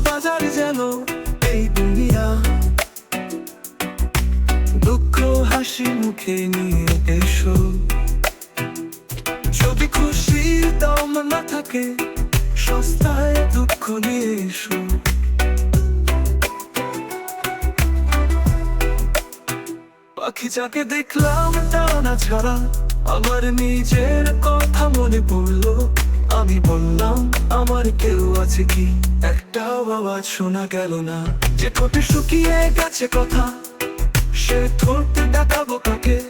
বাজার যেন এই দুনিয়া। দুঃখ, হাসি মুখে নিয়ে এসো। যদি না থাকে, সস্তায় দুঃখ নিয়ে এসো। পাখি যাকে দেখলাম টানা ছাড়া, আমার নিজের কথা মনে পড়ল। আমি বললাম, আমার কেউ আছে কি? একটাও আওয়াজ শোনা গেল না। যে ঠোঁটে শুকিয়ে গেছে কথা, সে ঠোঁটে ডাকাবো কাকে?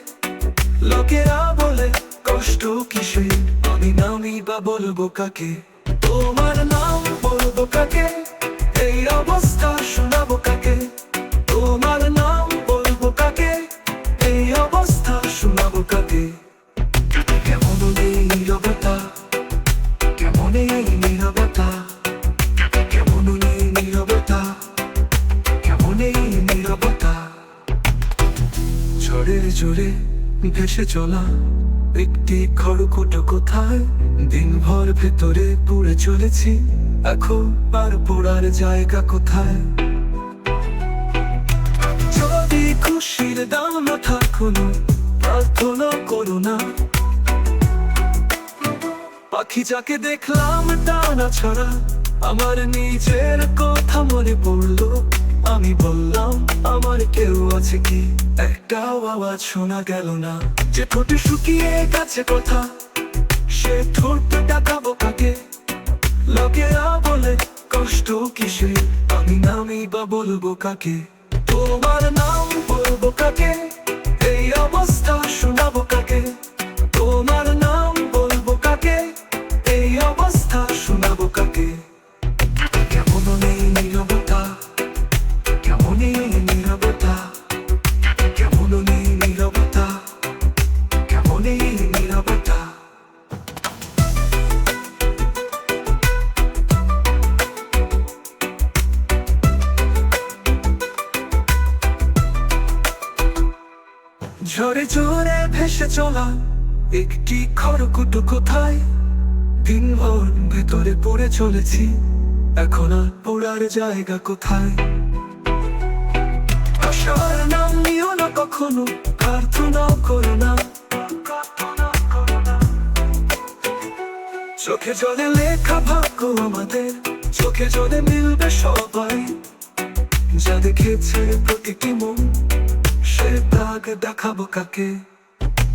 লোকেরা বলে, কষ্ট কিসে? আমি নামি বা বলব কাকে? তোমার নাম বলব কাকে? এই অবস্থা ঝড়ের জোরে ভেসে চলা একটি খড়কুটো কোথায়? দিনভর ভেতরে পুড়ে চলেছি, এখন আর পোড়ার জায়গা কোথায়? যদি খুশির দাম না থাকুন, প্রার্থনা করো না। পাখি যাকে দেখলাম টানা ছাড়া, আমার নিজের কথা মনে পড়ল। আমি বললাম, আমার কেউ আছে কি? একটাও আওয়াজ শোনা গেল না। যে ঠোঁটে শুকিয়ে গেছে কথা, সে ঠোঁট ডাকাবো কাকে লোকেরা বলে কষ্ট কিসে, আমি নামি বা বলব কাকে? তোমার নাম বলব কাকে? ঝড়ে জোরে ভেসে চলা একটি খড়কুটো কোথায়? দিনভর ভেতরে পড়ে চলেছি, এখন আর পড়ার জায়গা কোথায়? নাম নিও না কখনো প্রার্থনাও করো না। চোখে জলে লেখা ভাগ্য আমাদের, চোখে জলে মিলবে সবাই। যা দেখেছে প্রতিটি মন সে দাগ দেখাবো কাকে?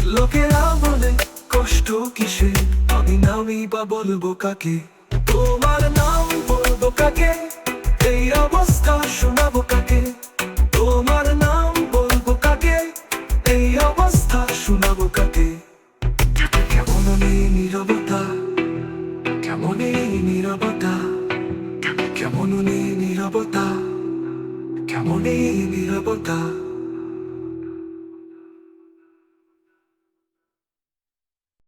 লোকেরা বলে, কষ্ট কিসে? আমি নামি বা বলব কাকে? তোমার নাম বলব কাকে? এই অবস্থা শোনাবো কাকে? তোমার নাম বলব কাকে? এই অবস্থা শোনাবো কাকে? কেমন নেই নীরবতা? কেমন এই নীরবতা? কেমন নেই নীরবতা? কেমন এই নীরবতা?